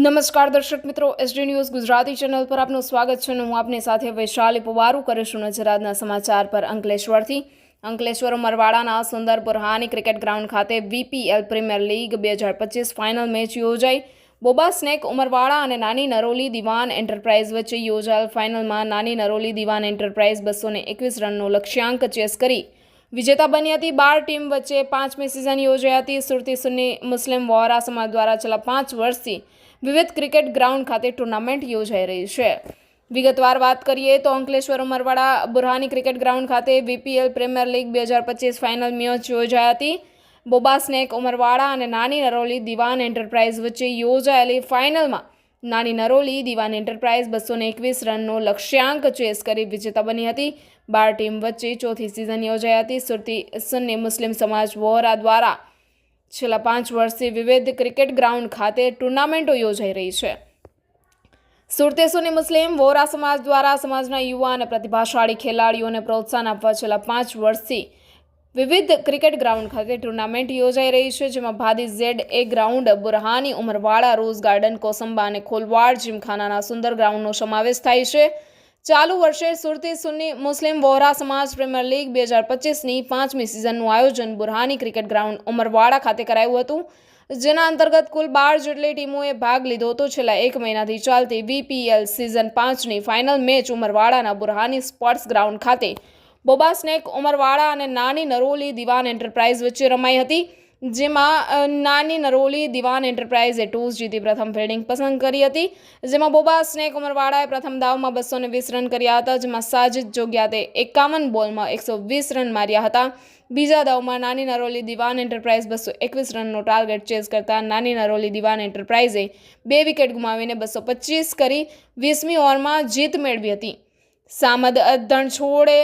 નમસ્કાર દર્શક મિત્રો એસડી ન્યૂઝ ગુજરાતી ચેનલ પર આપનું સ્વાગત છે અને હું આપની સાથે વૈશાલી પવારું કરીશું નજરાતના સમાચાર પર અંકલેશ્વરથી. અંકલેશ્વર મરવાડાના સુંદર બુરહાની ક્રિકેટ ગ્રાઉન્ડ ખાતે વીપીએલ પ્રીમિયર લીગ બે હજાર પચીસ ફાઇનલ મેચ યોજાઈ. બોબા સ્નેક ઉમરવાડા અને નાની નરોલી દિવાન એન્ટરપ્રાઇઝ વચ્ચે યોજાયેલ ફાઇનલમાં નાની નરોલી દિવાન એન્ટરપ્રાઇઝ બસો એકવીસ રનનો લક્ષ્યાંક ચેસ કરી. વિજેતા બની હતી બાર ટીમ વચ્ચે પાંચમી સિઝન યોજાઈ હતી. સુરતી સુન્ની મુસ્લિમ વોહરા સમાજ દ્વારા છેલ્લા પાંચ વર્ષથી વિવિધ ક્રિકેટ ગ્રાઉન્ડ ખાતે ટુર્નામેન્ટ યોજાઈ રહી છે. વિગતવાર વાત કરીએ તો અંકલેશ્વર ઉમરવાડા બુરહાની ક્રિકેટ ગ્રાઉન્ડ ખાતે વીપીએલ પ્રીમિયર લીગ બે હજાર પચીસ ફાઇનલ મેચ યોજાઈ હતી. બોબા સ્નેક ઉમરવાડા અને નાની નરોલી દિવાન એન્ટરપ્રાઇઝ વચ્ચે યોજાયેલી ફાઇનલમાં નાની નરોલી, દિવાન એન્ટરપ્રાઇઝ બસો એકવીસ રનનો લક્ષ્યાંક ચેસ કરી વિજેતા બની હતી. બાર ટીમ વચ્ચે ચોથી સિઝન યોજાઈ હતી. સુરતી સન્ની મુસ્લિમ સમાજ વોહરા દ્વારા છેલ્લા પાંચ વર્ષથી વિવિધ ક્રિકેટ ગ્રાઉન્ડ ખાતે ટુર્નામેન્ટો યોજાઈ રહી છે. સુરતે સુન્ની મુસ્લિમ વોરા સમાજ દ્વારા સમાજના યુવા અને પ્રતિભાશાળી ખેલાડીઓને પ્રોત્સાહન આપવા છેલ્લા પાંચ વર્ષથી વિવિધ ક્રિકેટ ગ્રાઉન્ડ ખાતે ટુર્નામેન્ટ યોજાઈ રહી છે, જેમાં Bhadi Z A ground, Burhani, Umarwada, rose garden, Kosamba અને ખોલવાડ જીમખાનાના સુંદર ગ્રાઉન્ડનો સમાવેશ થાય છે. ચાલુ વર્ષે સુરતી સુન્ની મુસ્લિમ વોહરા સમાજ પ્રીમિયર લીગ બે હજાર પચીસની પાંચમી સિઝનનું આયોજન બુરહાની ક્રિકેટ ગ્રાઉન્ડ ઉમરવાડા ખાતે કરાયું હતું, જેના અંતર્ગત કુલ બાર જેટલી ટીમોએ ભાગ લીધો હતો. છેલ્લા એક મહિનાથી ચાલતી વીપીએલ સિઝન પાંચની ફાઇનલ મેચ ઉમરવાડાના બુરહાની સ્પોર્ટ્સ ગ્રાઉન્ડ ખાતે બોબા સ્નેક ઉમરવાડા અને નાની નરોલી દિવાન એન્ટરપ્રાઇઝ વચ્ચે રમાઈ હતી, જેમાં નાની નરોલી દિવાન એન્ટરપ્રાઇઝે ટોસ જીતી પ્રથમ ફિલ્ડિંગ પસંદ કરી હતી, જેમાં બોબા સ્નેક ઉમરવાડાએ પ્રથમ દાવમાં બસો વીસ રન કર્યા હતા, જેમાં સાજિદ જોગ્યાતે એકાવન બોલમાં એકસો વીસ રન માર્યા હતા. બીજા દાવમાં નાની નરોલી દિવાન એન્ટરપ્રાઇઝ બસો એકવીસ રનનો ટાર્ગેટ ચેઝ કરતા નાની નરોલી દિવાન એન્ટરપ્રાઇઝે બે વિકેટ ગુમાવીને બસો પચીસ કરી વીસમી ઓવરમાં જીત મેળવી હતી. સામદ ધણછોડે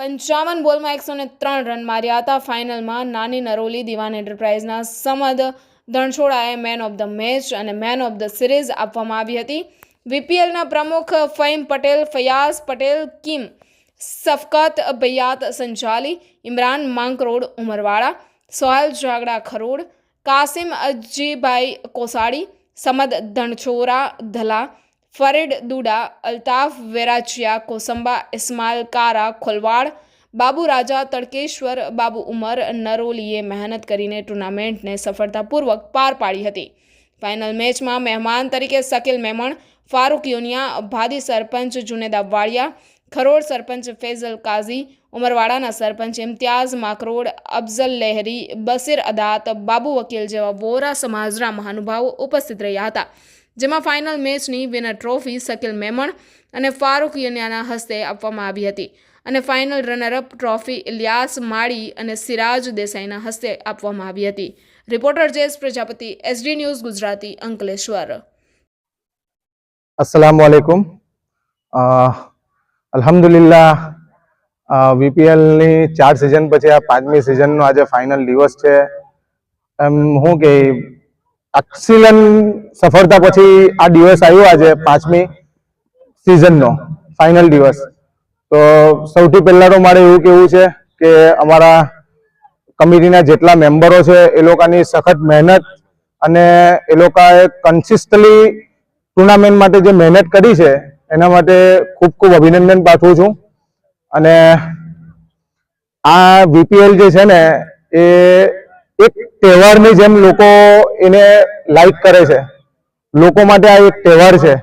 પંચાવન બોલમાં એકસો ને ત્રણ રન માર્યા હતા. ફાઇનલમાં નાની નરોલી દિવાન એન્ટરપ્રાઇઝના સમદ ધણછોડાએ મેન ઓફ ધ મેચ અને મેન ઓફ ધ સિરીઝ આપવામાં આવી હતી. વીપીએલના પ્રમુખ ફહીમ પટેલ, ફયાઝ પટેલ, કિમ સફકત બૈયાત સંચાલી ઇમરાન માંકરોડ ઉમરવાડા સોહેલ જાગડા ખરોડ, કાસિમ અજીભાઈ કોસાડી, સમદ ધણછોરા, ધલા ફરીડ દુડા, અલ્તાફ વેરાચિયા કોસંબા ઇસ્માઇલ, કારા ખોલવાડ, બાબુ રાજા, તડકેશ્વર, બાબુ ઉમર, નરોલીએ મહેનત કરીને ટુર્નામેન્ટને સફળતાપૂર્વક પાર પાડી હતી. ફાઇનલ મેચમાં મહેમાન તરીકે શકીલ મેમણ, ફારૂક યુનિયા, ભાદી સરપંચ જુનેદા વાડિયા ખરોડ સરપંચ ફેઝલ કાઝી, ઉમરવાડાના સરપંચ ઇમ્તિયાઝ માકરોડ, અફઝલ લહેરી, બસીર અદાત, બાબુ વકીલ જેવા વોરા સમાજના મહાનુભાવો ઉપસ્થિત રહ્યા હતા. જેમાં ફાઇનલ મેચની વિનર ટ્રોફી શકીલ મેમણ અને ફારૂક યુનિયાના હસ્તે આપવામાં આવી હતી. અને final runner up trophy Iliyas Mali અને સિરાજ દેસાઈના હસ્તે આપવામાં આવી હતી. Reporter Jes Prajapati SD news Gujarati, Ankleshwar. અસલામ વાલેકુમ અલ્હમ્દુલિલ્લાહ વીપીએલની ચાર સિઝન પછી આ પાંચમી સિઝનનો આજે ફાઇનલ દિવસ છે. એમ હું કે એક્સિલન્ટ સફળતા પછી આ દિવસ આવ્યો આજે પાંચમી સિઝનનો ફાઇનલ દિવસ. તો સૌથી પહેલાં તો મારે એવું કેવું છે કે અમારા કમિટીના જેટલા મેમ્બરો છે, એ લોકોની સખત મહેનત અને એ લોકોએ કન્સિસ્ટલી ટુર્નામેન્ટ માટે જે મહેનત કરી છે, એના માટે ખૂબ ખૂબ અભિનંદન પાઠવું છું. અને આ વીપીએલ જે છે ને, એ એક તહેવારની જેમ લોકો એને લાઈક કરે છે. લોકો માટે આ એક તહેવાર છે.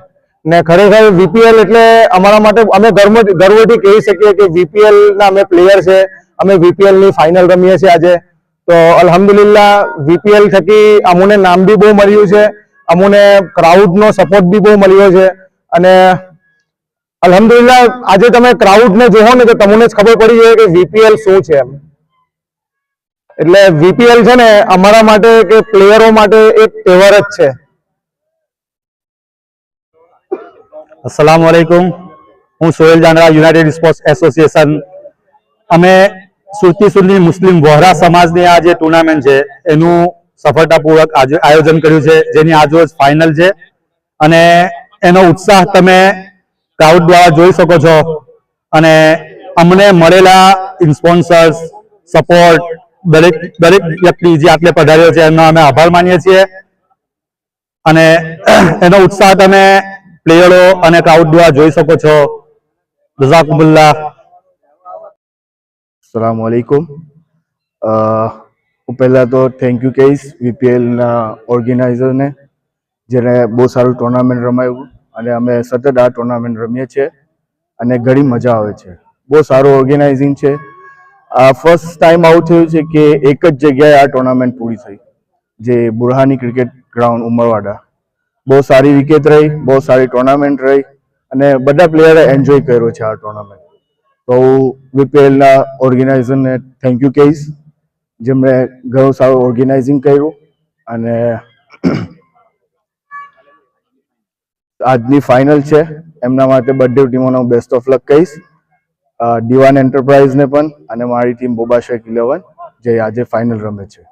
ને ખરેખર વીપીએલ એટલે અમારા માટે અમે ગર્વ ગર્વથી કહી શકીએ કે વીપીએલ ના અમે પ્લેયર છે. અમે વીપીએલની ફાઇનલ રમીએ છીએ આજે. તો અલહમદુલિલ્લા વીપીએલ થકી અમુને નામ બી બહુ મળ્યું છે. અમુને ક્રાઉડ નો સપોર્ટ બી બહુ મળ્યો છે. અને અલ્હમ્દુલિલ્લાહ, આજે તમે ક્રાઉડ ને જોવો ને તો તમને જ ખબર પડી જાય કે વીપીએલ શું છે એમ. એટલે વીપીએલ છે ને અમારા માટે કે પ્લેયરો માટે એક તહેવાર જ છે. અસલામ વાલેકુમ હું Sohel Janra united sports association અમે સુરતી સુરની મુસ્લિમ વોહરા સમાજની આ જે ટુર્નામેન્ટ છે, એનું સફળતાપૂર્વક આયોજન કર્યું છે, જેની આજરોજ ફાઇનલ છે. અને એનો ઉત્સાહ તમે ક્રાઉડ દ્વારા જોઈ શકો છો. અને અમને મળેલા સ્પોન્સર્સ સપોર્ટ દરેક દરેક વ્યક્તિ જે આટલે પધાર્યો છે, એમનો અમે આભાર માનીએ છીએ. અને એનો ઉત્સાહ તમે પ્લેયરો અને ક્રાઉડ દ્વારા જોઈ શકો છો. રઝાકુબુલ્લા સલામ વાલેકુમ હું પહેલાં તો થેન્ક યુ કહીશ વીપીએલના ઓર્ગેનાઇઝરને જેને બહુ સારું ટુર્નામેન્ટ રમાયું અને અમે સતત આ ટુર્નામેન્ટ રમીએ છીએ. અને ઘણી મજા આવે છે. બહુ સારું ઓર્ગેનાઇઝિંગ છે. આ ફર્સ્ટ ટાઈમ આવું થયું છે કે એક જ જગ્યાએ આ ટુર્નામેન્ટ પૂરી થઈ, જે બુરહાની ક્રિકેટ ગ્રાઉન્ડ ઉમરવાડા. બહુ સારી વિકેટ રહી, બહુ સારી ટુર્નામેન્ટ રહી અને બધા પ્લેયરે એન્જોય કર્યો છે આ ટુર્નામેન્ટ તો હું વીપીએલના ઓર્ગેનાઇઝરને થેન્ક યુ કહીશ જેમણે ઘણું સારું ઓર્ગેનાઇઝિંગ કર્યું અને આજની ફાઇનલ છે. એમના માટે બધી ટીમોનો બેસ્ટ ઓફ લક કહીશ. અ, દિવાન એન્ટરપ્રાઇઝને પણ અને મારી ટીમ બોબા શેખ ઇલેવન જે આજે ફાઇનલ રમે છે.